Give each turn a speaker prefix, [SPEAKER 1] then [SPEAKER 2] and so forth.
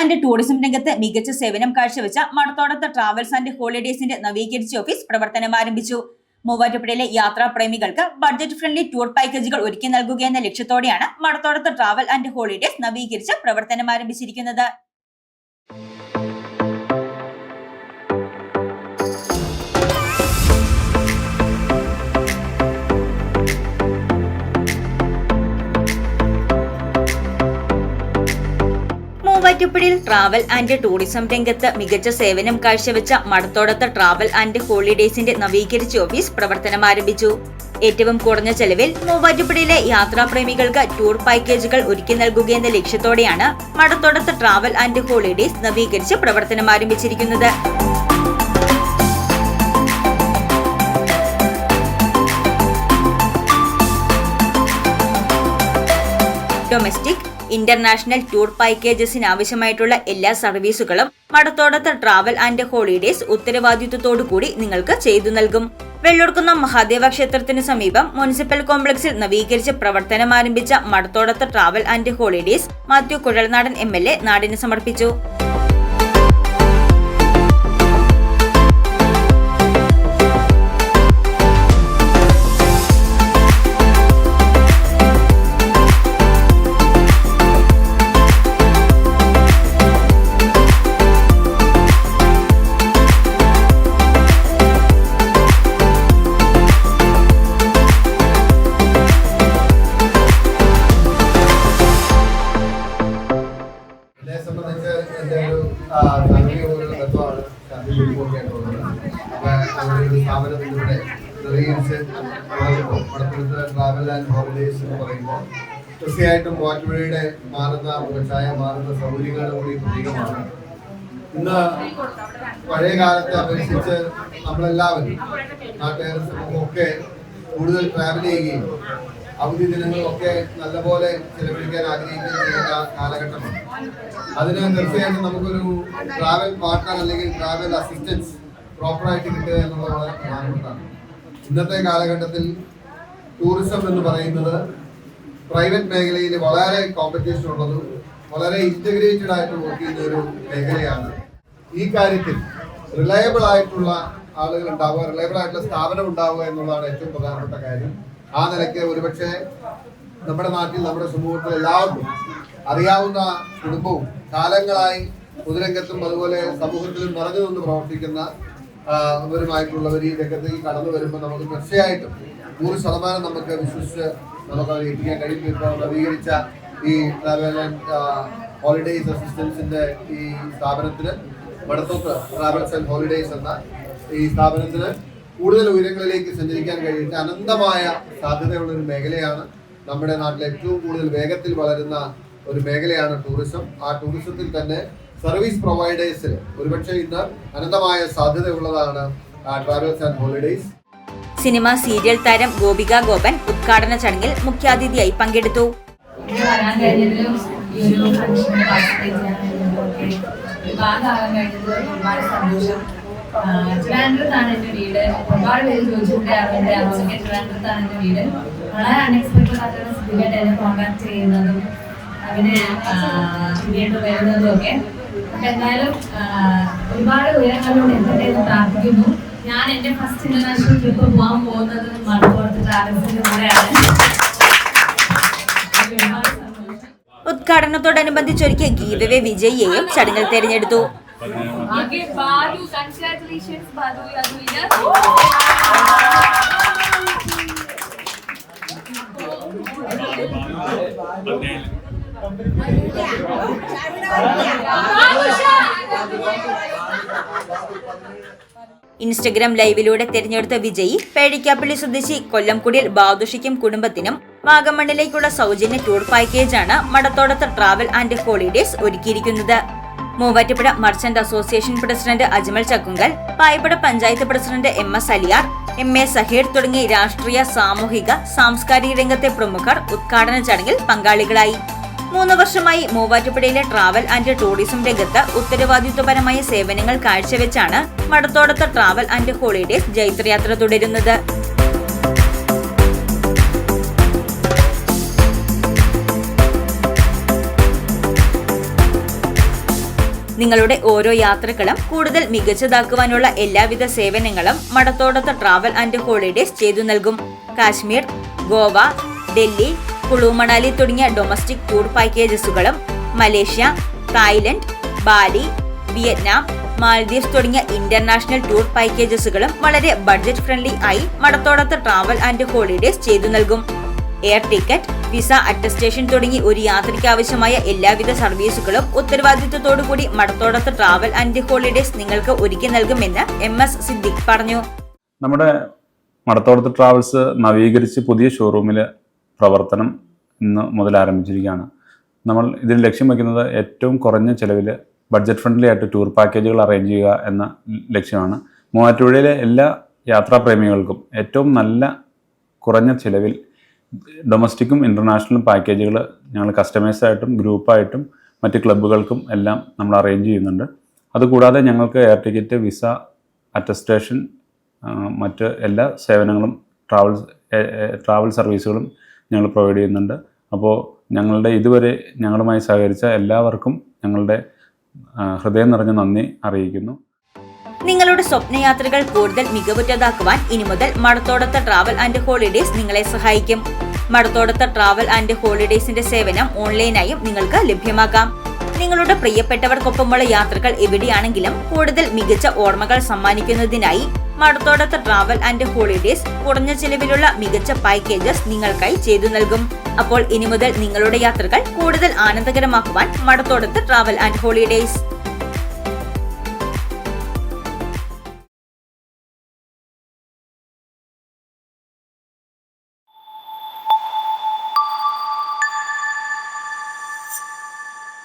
[SPEAKER 1] and tourism രംഗത്ത് മികച്ച സേവനം കാഴ്ചവെച്ച മടത്തോടത്ത് ട്രാവൽസ് ആൻഡ് ഹോളിഡേസിന്റെ നവീകരിച്ച ഓഫീസ് പ്രവർത്തനം ആരംഭിച്ചു മൂവാറ്റുപുഴയിലെ യാത്രാ പ്രേമികൾക്ക് ബഡ്ജറ്റ് ഫ്രണ്ട്ലി ടൂർ പാക്കേജുകൾ ഒരുക്കി നൽകുക എന്ന ലക്ഷ്യത്തോടെയാണ് മടത്തോടത്ത് ട്രാവൽ ആൻഡ് ഹോളിഡേസ് നവീകരിച്ച് പ്രവർത്തനം ആരംഭിച്ചിരിക്കുന്നത് മൂവാറ്റുപുഴയിൽ ട്രാവൽ ആൻഡ് ടൂറിസം രംഗത്ത് മികച്ച സേവനം കാഴ്ചവെച്ച മടത്തോടത്ത് ട്രാവൽ ആൻഡ് ഹോളിഡേസിന്റെ നവീകരിച്ച ഓഫീസ് പ്രവർത്തനം ആരംഭിച്ചു ഏറ്റവും കുറഞ്ഞ ചെലവിൽ മൂവാറ്റുപുഴയിലെ യാത്രാപ്രേമികൾക്ക് ടൂർ പാക്കേജുകൾ ഒരുക്കി നൽകുക എന്ന ലക്ഷ്യത്തോടെയാണ് മടത്തോടത്ത് ട്രാവൽ ആൻഡ് ഹോളിഡേസ് നവീകരിച്ച് പ്രവർത്തനം ആരംഭിച്ചിരിക്കുന്നത് ഡൊമസ്റ്റിക് ഇന്റർനാഷണൽ ടൂർ പാക്കേജസിന് ആവശ്യമായിട്ടുള്ള എല്ലാ സർവീസുകളും മടത്തോടത്ത് ട്രാവൽ ആൻഡ് ഹോളിഡേസ് ഉത്തരവാദിത്വത്തോടു കൂടി നിങ്ങൾക്ക് ചെയ്തു നൽകും വെള്ളൊടുക്കുന്ന മഹാദേവ ക്ഷേത്രത്തിന് സമീപം മുനിസിപ്പൽ കോംപ്ലക്സിൽ നവീകരിച്ച് പ്രവർത്തനം ആരംഭിച്ച Madathodath travel and holidays Mathew Kuzhalnadan M L A നാടിന് സമർപ്പിച്ചു
[SPEAKER 2] തീർച്ചയായിട്ടും വാറ്റുവഴിയുടെ മാറുന്ന മുഖച്ഛായ മാറുന്ന സൗകര്യങ്ങളുടെ കൂടി പ്രതീകമാണ് ഇന്ന് പഴയ കാലത്തെ അപേക്ഷിച്ച് നമ്മളെല്ലാവരും നാട്ടുകാരും സമൂഹമൊക്കെ കൂടുതൽ ട്രാവൽ ചെയ്യുകയും അവധി ദിനങ്ങളൊക്കെ നല്ലപോലെ ചെലവഴിക്കാൻ ആഗ്രഹിക്കുന്ന കാലഘട്ടമാണ് അതിന് തീർച്ചയായിട്ടും നമുക്കൊരു ട്രാവൽ പാർട്ട്ണർ അല്ലെങ്കിൽ ട്രാവൽ അസിസ്റ്റൻസ് പ്രോപ്പറായിട്ട് കിട്ടുക എന്നുള്ളത് വളരെ പ്രധാനപ്പെട്ടതാണ് ഇന്നത്തെ കാലഘട്ടത്തിൽ ടൂറിസം എന്ന് പറയുന്നത് പ്രൈവറ്റ് മേഖലയിൽ വളരെ കോമ്പറ്റീഷൻ ഉള്ളതും വളരെ ഇൻറ്റഗ്രേറ്റഡ് ആയിട്ട് വർക്ക് ചെയ്യുന്ന ഒരു മേഖലയാണ് ഈ കാര്യത്തിൽ റിലയബിൾ ആയിട്ടുള്ള ആളുകൾ ഉണ്ടാവുക റിലയബിൾ ആയിട്ടുള്ള സ്ഥാപനം ഉണ്ടാവുക എന്നുള്ളതാണ് ഏറ്റവും പ്രധാനപ്പെട്ട കാര്യം ആ നിലയ്ക്ക് ഒരുപക്ഷെ നമ്മുടെ നാട്ടിൽ നമ്മുടെ സമൂഹത്തിൽ എല്ലാവർക്കും അറിയാവുന്ന കുടുംബവും കാലങ്ങളായി പൊതുരംഗത്തും അതുപോലെ സമൂഹത്തിലും നിറഞ്ഞു നിന്ന് പ്രവർത്തിക്കുന്ന അവരുമായിട്ടുള്ളവർ ഈ രംഗത്തേക്ക് കടന്നു വരുമ്പോൾ നമുക്ക് തീർച്ചയായിട്ടും നൂറ് ശതമാനം നമുക്ക് വിശ്വസിച്ച് നമുക്ക് അവരെ എത്തിക്കാൻ കഴിയും ഇപ്പോൾ നവീകരിച്ച ഈ ട്രാവൽ ആൻഡ് ഹോളിഡേയ്സ് അസിസ്റ്റൻസിന്റെ ഈ സ്ഥാപനത്തിന് വടത്തോട്ട് ട്രാവൽസ് ആൻഡ് ഹോളിഡേയ്സ് എന്ന ഈ സ്ഥാപനത്തിന് കൂടുതൽ ഉയരങ്ങളിലേക്ക് സഞ്ചരിക്കാൻ കഴിയിട്ട് അനന്തമായ സാധ്യതയുള്ള ഒരു മേഖലയാണ് നമ്മുടെ നാട്ടിൽ ഏറ്റവും കൂടുതൽ വേഗത്തിൽ വളരുന്ന ഒരു മേഖലയാണ് ടൂറിസം ആ ടൂറിസത്തിൽ തന്നെ സർവീസ് പ്രൊവൈഡേഴ്സിൽ ഒരുപക്ഷെ ഇന്ന് അനന്തമായ സാധ്യതയുള്ളതാണ് travels and holidays
[SPEAKER 1] cinema serial താരം ഗോപിക ഗോപൻ ഉദ്ഘാടന ചടങ്ങിൽ മുഖ്യാതിഥിയായി പങ്കെടുത്തു
[SPEAKER 3] ഒരുപാട് ആകാൻ കഴിഞ്ഞത് ഒരുപാട് സന്തോഷം ട്രിവാൻഡ്രത്താണ് എന്റെ വീട് ഒരുപാട് പേര് ചോദിച്ചിട്ടുണ്ടായിരുന്നു എൻ്റെ അമ്മയ്ക്ക് ട്രിവാൻഡ്രത്താണ് എൻ്റെ വീട് വളരെ അൺഎക്സ്പെക്ടഡ് ആയിട്ട് സിദ്ധിക്കായിട്ട് എന്നെ കോൺടാക്ട് ചെയ്യുന്നതും അവനെ ഇങ്ങോട്ട് വരുന്നതും ഒക്കെ എന്തായാലും ഒരുപാട് ഉയരങ്ങളിലൂടെ എത്തട്ടെ എന്ന് പ്രാർത്ഥിക്കുന്നു ഞാൻ എന്റെ ഫസ്റ്റ് ഇന്റർനാഷണൽ ട്രിപ്പ് പോകാൻ പോകുന്നത് മലപ്പുറത്ത് ട്രാവൽസിൻ്റെ കൂടെയാണ്
[SPEAKER 1] ഉദ്ഘാടനത്തോടനുബന്ധിച്ചൊരുക്കിയ ഗീതവേ വിജയിയെയും ചടങ്ങിൽ തെരഞ്ഞെടുത്തു ഇൻസ്റ്റഗ്രാം ലൈവിലൂടെ തിരഞ്ഞെടുത്ത വിജയി പേടിക്കാപ്പള്ളി സ്വദേശി കൊല്ലംകുടിയിൽ ബാദുഷിക്കും കുടുംബത്തിനും വാഗമണ്ണിലേക്കുള്ള സൗജന്യ ടൂർ പാക്കേജാണ് മടത്തോടത്ത് ട്രാവൽ ആൻഡ് ഹോളിഡേസ് ഒരുക്കിയിരിക്കുന്നത് Muvattupuzha merchant association president Ajmal Chakkungal Payappuzha panchayat president M S Aliyar M A Saheer തുടങ്ങിയ രാഷ്ട്രീയ സാമൂഹിക സാംസ്കാരിക രംഗത്തെ പ്രമുഖർ ഉദ്ഘാടന ചടങ്ങിൽ പങ്കാളികളായി മൂന്ന് വർഷമായി മൂവാറ്റുപുഴയിലെ ട്രാവൽ ആൻഡ് ടൂറിസം രംഗത്ത് ഉത്തരവാദിത്വപരമായ സേവനങ്ങൾ കാഴ്ചവെച്ചാണ് മടത്തോടത്ത് ട്രാവൽ ആൻഡ് ഹോളിഡേസ് ജൈത്രയാത്ര തുടരുന്നത് നിങ്ങളുടെ ഓരോ യാത്രകളും കൂടുതൽ മികച്ചതാക്കുവാനുള്ള എല്ലാവിധ സേവനങ്ങളും മടത്തോടത്ത് ട്രാവൽ ആൻഡ് ഹോളിഡേസ് ചെയ്തു നൽകും കാശ്മീർ ഗോവ ഡൽഹി കുളു മണാലി തുടങ്ങിയ ഡൊമസ്റ്റിക് ടൂർ പാക്കേജസുകളും Malaysia Thailand Bali Vietnam Maldives തുടങ്ങിയ ഇന്റർനാഷണൽ ടൂർ പാക്കേജസുകളും വളരെ ബഡ്ജറ്റ് ഫ്രണ്ട്ലി ആയി മടത്തോടത്ത് ട്രാവൽ ആൻഡ് ഹോളിഡേസ് ചെയ്തു നൽകും എയർ ടിക്കറ്റ് വിസ അറ്റസ്റ്റേഷൻ തുടങ്ങി ഒരു യാത്രയ്ക്ക് ആവശ്യമായ എല്ലാവിധ സർവീസുകളും ഉത്തരവാദിത്വത്തോടുകൂടി മടത്തോടത്ത് ട്രാവൽ ആൻഡ് ഹോളിഡേസ് നിങ്ങൾക്ക് ഒരുക്കി നൽകുമെന്ന് എം എസ് സിദ്ദിഖ് പറഞ്ഞു
[SPEAKER 4] നമ്മുടെ മടത്തോടത്ത് ട്രാവൽസ് നവീകരിച്ച് പുതിയ ഷോറൂമിലെ പ്രവർത്തനം ഇന്ന് മുതൽ ആരംഭിച്ചിരിക്കുകയാണ് നമ്മൾ ഇതിൽ ലക്ഷ്യം വയ്ക്കുന്നത് ഏറ്റവും കുറഞ്ഞ ചിലവിൽ ബഡ്ജറ്റ് ഫ്രണ്ട്ലി ആയിട്ട് ടൂർ പാക്കേജുകൾ അറേഞ്ച് ചെയ്യുക എന്ന ലക്ഷ്യമാണ് മൂവാറ്റുപുഴയിലെ എല്ലാ യാത്രാപ്രേമികൾക്കും ഏറ്റവും നല്ല കുറഞ്ഞ ചിലവിൽ ഡൊമസ്റ്റിക്കും ഇൻ്റർനാഷണലും പാക്കേജുകൾ ഞങ്ങൾ കസ്റ്റമൈസായിട്ടും ഗ്രൂപ്പായിട്ടും മറ്റ് ക്ലബ്ബുകൾക്കും എല്ലാം നമ്മൾ അറേഞ്ച് ചെയ്യുന്നുണ്ട് അതുകൂടാതെ ഞങ്ങൾക്ക് എയർ ടിക്കറ്റ് വിസ അറ്റസ്റ്റേഷൻ മറ്റ് എല്ലാ സേവനങ്ങളും ട്രാവൽ ട്രാവൽ സർവീസുകളും ഞങ്ങൾ പ്രൊവൈഡ് ചെയ്യുന്നുണ്ട് അപ്പോൾ ഞങ്ങളുടെ ഇതുവരെ ഞങ്ങളുമായി സഹകരിച്ച എല്ലാവർക്കും ഞങ്ങളുടെ ഹൃദയം നിറഞ്ഞ നന്ദി അറിയിക്കുന്നു
[SPEAKER 1] നിങ്ങളുടെ സ്വപ്നയാത്രകൾ കൂടുതൽ മികവുറ്റതാക്കുവാൻ ഇനി മുതൽ മടത്തോടത്തെ ട്രാവൽ ആൻഡ് ഹോളിഡേസ് നിങ്ങളെ സഹായിക്കും മടത്തോടത്തെ ട്രാവൽ ആൻഡ് ഹോളിഡേസിന്റെ സേവനം ഓൺലൈനായും നിങ്ങൾക്ക് ലഭ്യമാക്കാം നിങ്ങളുടെ പ്രിയപ്പെട്ടവർക്കൊപ്പമുള്ള യാത്രകൾ എവിടെയാണെങ്കിലും കൂടുതൽ മികച്ച ഓർമ്മകൾ സമ്മാനിക്കുന്നതിനായി മടത്തോടത്ത് ട്രാവൽ ആൻഡ് ഹോളിഡേസ് കുറഞ്ഞ ചിലവിലുള്ള മികച്ച പാക്കേജസ് നിങ്ങൾക്കായി ചെയ്തു നൽകും അപ്പോൾ ഇനി മുതൽ നിങ്ങളുടെ യാത്രകൾ കൂടുതൽ ആനന്ദകരമാക്കുവാൻ മടത്തോടത്ത് ട്രാവൽ ആൻഡ് ഹോളിഡേസ്